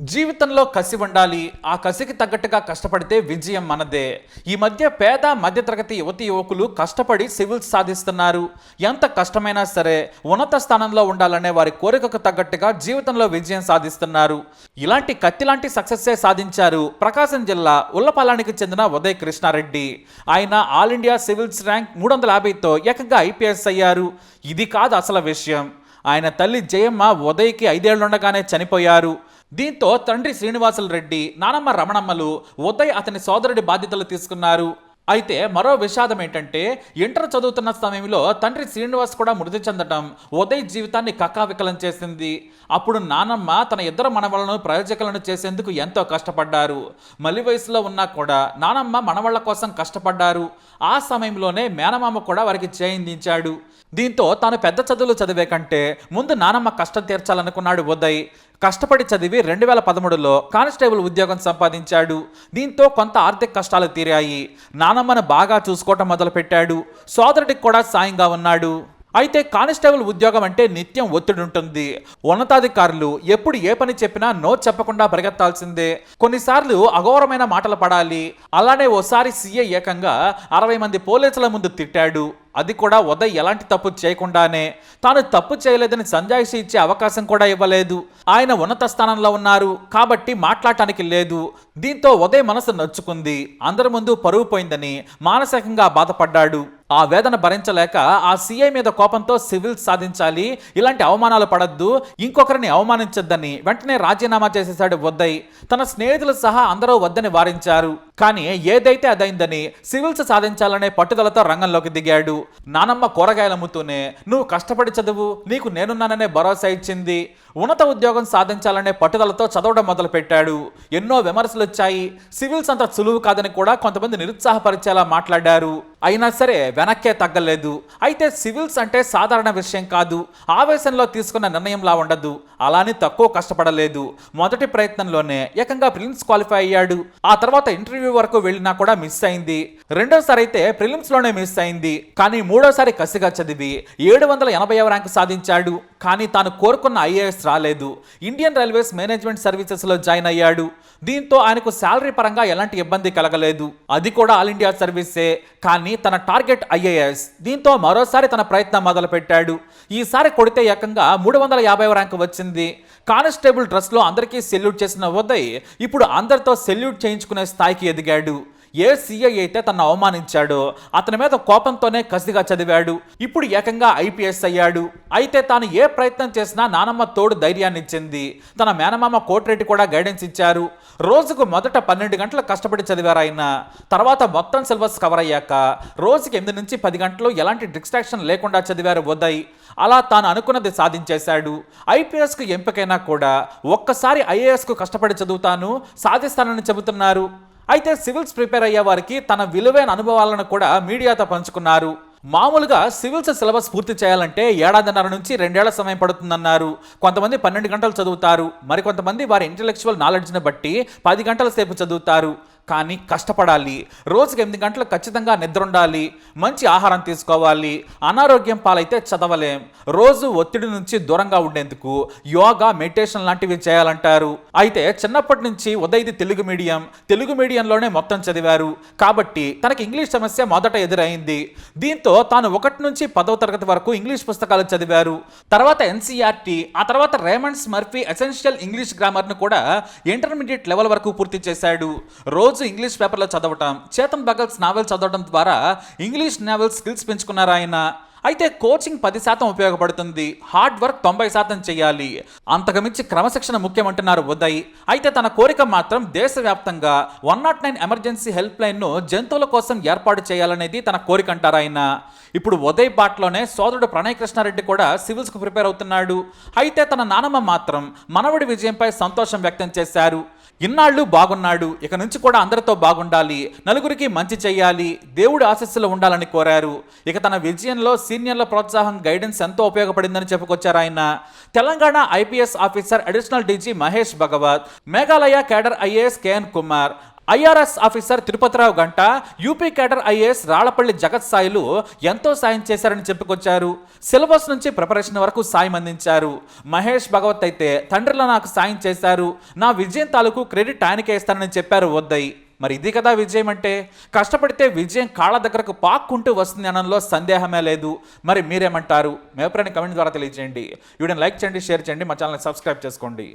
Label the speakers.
Speaker 1: జీవితంలో కసి ఉండాలి ఆ కసికి తగ్గట్టుగా కష్టపడితే విజయం మనదే. ఈ మధ్య పేద మధ్యతరగతి యువతి యువకులు కష్టపడి సివిల్స్ సాధిస్తున్నారు. ఎంత కష్టమైనా సరే ఉన్నత స్థానంలో ఉండాలనే వారి కోరికకు తగ్గట్టుగా జీవితంలో విజయం సాధిస్తున్నారు. ఇలాంటి కత్తి లాంటి సక్సెస్సే సాధించారు ప్రకాశం జిల్లా ఉల్లపాలానికి చెందిన ఉదయ్ కృష్ణారెడ్డి. ఆయన ఆల్ ఇండియా సివిల్స్ ర్యాంక్ మూడు వందల యాభైతో ఏకంగా ఐపీఎస్ అయ్యారు. ఇది కాదు అసలు విషయం. ఆయన తల్లి జయమ్మ ఉదయ్కి ఐదేళ్ళుండగానే చనిపోయారు. దీంతో తండ్రి శ్రీనివాసుల రెడ్డి నానమ్మ రమణమ్మలు ఉదయ్ అతని సోదరుడి బాధ్యతలు తీసుకున్నారు. అయితే మరో విషాదం ఏంటంటే ఇంటర్ చదువుతున్న సమయంలో తండ్రి శ్రీనివాస్ కూడా మృతి చెందడం ఉదయ్ జీవితాన్ని కక్కావికలం చేసింది. అప్పుడు నానమ్మ తన ఇద్దరు మనవలను ప్రయోజకులను చేసేందుకు ఎంతో కష్టపడ్డారు. మలి వయసులో ఉన్నా కూడా నానమ్మ మనవళ్ళ కోసం కష్టపడ్డారు. ఆ సమయంలోనే మేనమామ కూడా వారికి చేయిందించాడు దీంతో తాను పెద్ద చదువులు చదివే కంటే ముందు నానమ్మ కష్టం తీర్చాలనుకున్నాడు ఉదయ్. కష్టపడి చదివి రెండు వేల పదమూడులో కానిస్టేబుల్ ఉద్యోగం సంపాదించాడు. దీంతో కొంత ఆర్థిక కష్టాలు తీరాయి. నానమ్మను బాగా చూసుకోవటం మొదలుపెట్టాడు. సోదరుడికి కూడా సాయంగా ఉన్నాడు. అయితే కానిస్టేబుల్ ఉద్యోగం అంటే నిత్యం ఒత్తిడి ఉంటుంది ఉన్నతాధికారులు ఎప్పుడు ఏ పని చెప్పినా నో చెప్పకుండా పరిగెత్తాల్సిందే. కొన్నిసార్లు అఘోరమైన మాటలు పడాలి. అలానే ఓసారి సీఏ ఏకంగా అరవై మంది పోలీసుల ముందు తిట్టాడు. అది కూడా ఉదయ్ ఎలాంటి తప్పు చేయకుండానే. తాను తప్పు చేయలేదని సంజాయిషి ఇచ్చే అవకాశం కూడా ఇవ్వలేదు. ఆయన ఉన్నత స్థానంలో ఉన్నారు. కాబట్టి మాట్లాడటానికి లేదు. దీంతో ఉదయ్ మనసు నచ్చుకుంది అందరి ముందు పరువు పోయిందని మానసికంగా బాధపడ్డాడు. ఆ వేదన భరించలేక ఆ సీఐ మీద కోపంతో సివిల్ సాధించాలి. ఇలాంటి అవమానాలు పడద్దు. ఇంకొకరిని అవమానించొద్దని వెంటనే రాజీనామా చేసేశాడు ఉదయ్ తన స్నేహితులు సహా అందరూ వద్దని వారించారు. కానీ ఏదైతే అదైందని సివిల్స్ సాధించాలనే పట్టుదలతో రంగంలోకి దిగాడు. నానమ్మ కూరగాయలు అమ్ముతూనే నువ్వు కష్టపడి చదువు నీకు నేనున్నాననే భరోసా ఇచ్చింది. ఉన్నత ఉద్యోగం సాధించాలనే పట్టుదలతో చదవడం మొదలుపెట్టాడు. ఎన్నో విమర్శలు వచ్చాయి. సివిల్స్ అంత సులువు కాదని కూడా కొంతమంది నిరుత్సాహపరిచేలా మాట్లాడారు. అయినా సరే వెనక్కే తగ్గలేదు. అయితే సివిల్స్ అంటే సాధారణ విషయం కాదు. ఆవేశంలో తీసుకున్న నిర్ణయంలా ఉండదు. అలానే తక్కువ కష్టపడలేదు. మొదటి ప్రయత్నంలోనే ఏకంగా ప్రిలిమ్స్ క్వాలిఫై అయ్యాడు. ఆ తర్వాత ఇంటర్వ్యూ వరకు వెళ్ళినా కూడా మిస్ అయింది. రెండోసారి అయితే ప్రిలిమ్స్లోనే మిస్ అయింది. కానీ మూడోసారి కసిగా చదివి ఏడు వందల ఎనభై ర్యాంకు సాధించాడు. కానీ తాను కోరుకున్న ఐఏఎస్ రాలేదు. ఇండియన్ రైల్వేస్ మేనేజ్మెంట్ సర్వీసెస్లో జాయిన్ అయ్యాడు. దీంతో ఆయనకు శాలరీ పరంగా ఎలాంటి ఇబ్బంది కలగలేదు. అది కూడా ఆల్ ఇండియా సర్వీసే. కానీ తన టార్గెట్ ఐఏఎస్. దీంతో మరోసారి తన ప్రయత్నం మొదలుపెట్టాడు. ఈసారి కొడితే ఏకంగా మూడు వందల యాభై ర్యాంకు వచ్చింది. కానిస్టేబుల్ డ్రెస్లో అందరికీ సెల్యూట్ చేసిన ఉదయ్ ఇప్పుడు అందరితో సెల్యూట్ చేయించుకునే స్థాయికి ఎదిగాడు. ఏ సీఐ అయితే తను అవమానించాడో అతని మీద కోపంతోనే కసిగా చదివాడు. ఇప్పుడు ఏకంగా ఐపీఎస్ అయ్యాడు. అయితే తాను ఏ ప్రయత్నం చేసినా నానమ్మ తోడు ధైర్యాన్ని ఇచ్చింది తన మేనమామ కోటిరెడ్డి కూడా గైడెన్స్ ఇచ్చారు. రోజుకు మొదట పన్నెండు గంటలు కష్టపడి చదివారు ఆయన. తర్వాత మొత్తం సిలబస్ కవర్ అయ్యాక రోజుకి ఎనిమిది నుంచి పది గంటలు ఎలాంటి డిస్ట్రాక్షన్ లేకుండా చదివారు ఉదయ్. అలా తాను అనుకున్నది సాధించేశాడు. ఐపీఎస్కు ఎంపికైనా కూడా ఒక్కసారి ఐఏఎస్కు కష్టపడి చదువుతాను సాధిస్తానని చెబుతున్నారు. అయితే సివిల్స్ ప్రిపేర్ అయ్యే వారికి తన విలువైన అనుభవాలను కూడా మీడియాతో పంచుకున్నారు. మామూలుగా సివిల్స్ సిలబస్ పూర్తి చేయాలంటే ఏడాదిన్నర నుంచి రెండేళ్ళ సమయం పడుతుందన్నారు. కొంతమంది పన్నెండు గంటలు చదువుతారు. మరికొంతమంది వారి ఇంటలెక్చువల్ నాలెడ్జ్ని బట్టి పది గంటల సేపు చదువుతారు. కానీ కష్టపడాలి. రోజుకి ఎనిమిది గంటలు ఖచ్చితంగా నిద్ర ఉండాలి మంచి ఆహారం తీసుకోవాలి. అనారోగ్యం పాలైతే చదవలేం. రోజు ఒత్తిడి నుంచి దూరంగా ఉండేందుకు యోగా మెడిటేషన్ లాంటివి చేయాలంటారు. అయితే చిన్నప్పటి నుంచి ఉదయది తెలుగు మీడియం. తెలుగు మీడియంలోనే మొత్తం చదివారు. కాబట్టి తనకి ఇంగ్లీష్ సమస్య మొదట ఎదురైంది. దీంతో తాను ఒకటి నుంచి పదవ తరగతి వరకు ఇంగ్లీష్ పుస్తకాలు చదివారు. తర్వాత ఎన్సీఆర్టీ ఆ తర్వాత రేమండ్స్ మర్ఫీ ఎసెన్షియల్ ఇంగ్లీష్ గ్రామర్ను కూడా ఇంటర్మీడియట్ లెవెల్ వరకు పూర్తి చేశాడు. రోజు ఇంగ్లీష్ పేపర్లో చదవటం చేతన్ బగల్స్ నావెల్ చదవడం ద్వారా ఇంగ్లీష్ నావెల్ స్కిల్స్ పెంచుకున్నారు ఆయన. అయితే కోచింగ్ పది శాతం ఉపయోగపడుతుంది హార్డ్ వర్క్ తొంభై శాతం చేయాలి. అంతకుమించి క్రమశిక్షణ ముఖ్యమంటున్నారు ఉదయ్. అయితే తన కోరిక మాత్రం దేశవ్యాప్తంగా one naught nine emergency help లైన్ను జంతువుల కోసం ఏర్పాటు చేయాలనేది తన కోరిక అంటారు ఆయన. ఇప్పుడు ఉదయ్ బాట్లోనే సోదరుడు ప్రణయ్ కృష్ణారెడ్డి కూడా సివిల్స్కు ప్రిపేర్ అవుతున్నాడు. అయితే తన నానమ్మ మాత్రం మనవడి విజయంపై సంతోషం వ్యక్తం చేశారు. ఇన్నాళ్ళు బాగున్నాడు ఇక నుంచి కూడా అందరితో బాగుండాలి నలుగురికి మంచి చేయాలి దేవుడి ఆశస్సులు ఉండాలని కోరారు. ఇక తన విజయంలో సీనియర్ల ప్రోత్సాహం గైడెన్స్ ఎంతో ఉపయోగపడిందని చెప్పుకొచ్చారు ఆయన. Telangana IPS officer additional DG Mahesh Bhagwat Meghalaya cadre IAS KN Kumar IRS officer Tirupathi Rao గంట యూపీ కేడర్ ఐఏఎస్ రాళ్ళపల్లి జగత్ సాయిలు ఎంతో సాయం చేశారని చెప్పుకొచ్చారు. సిలబస్ నుంచి ప్రిపరేషన్ వరకు సాయం అందించారు. మహేష్ భగవత్ అయితే తండ్రిలో నాకు సాయం చేశారు. నా విజయం తాలూకు క్రెడిట్ ఆయనకే ఇస్తానని చెప్పారు వద్దయి మరి ఇది కదా విజయం అంటే? కష్టపడితే విజయం కాళ్ళ దగ్గరకు పాక్కుంటూ వస్తుంది అనడంలో సందేహమే లేదు. మరి మీరేమంటారు? మీ అభిప్రాయాన్ని కమెంట్ ద్వారా తెలియజేయండి. వీడియోని లైక్ చేయండి షేర్ చేయండి మా ఛానల్ని సబ్స్క్రైబ్ చేసుకోండి.